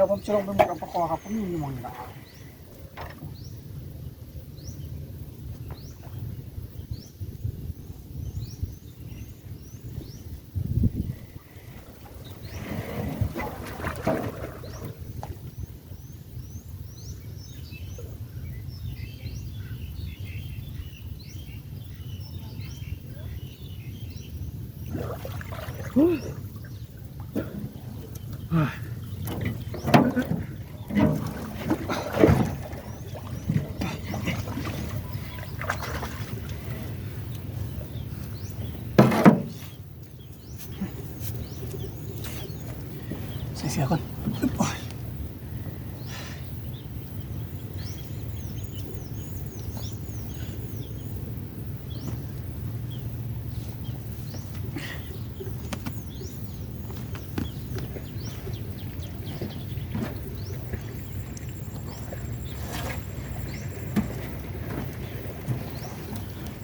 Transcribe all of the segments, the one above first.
ยวผมจะลงไปหมดกับปะคอครับผมมีอยู่หมองนี่ละ ใส่เสื้อก่อนอึ๊บโอ้ย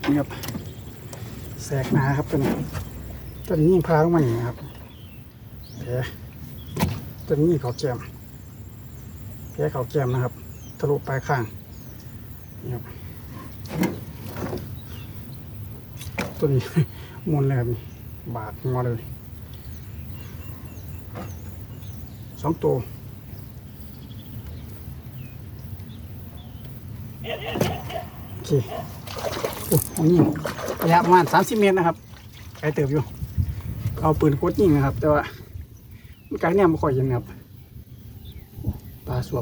นี่ครับแสกหนาครับตัวนี้ ตัวนี้พาลงมั่งนี้ครับแผลตัวนี้เขาแจมแผลเขาแจมนะครับ ทะลุปลายข้างนี่ครับตัวนี้มุนเลยครับบาดงอเลยสองตัวโอเคโอ้โหยิงระยะประมาณสามสิบเมตรนะครับไกลเติบอยู่ เอาปืนโคตรยิงนะครับ แต่ว่ามันกลเนี่ยไม่ค่อยเห็นครับปลาสวบ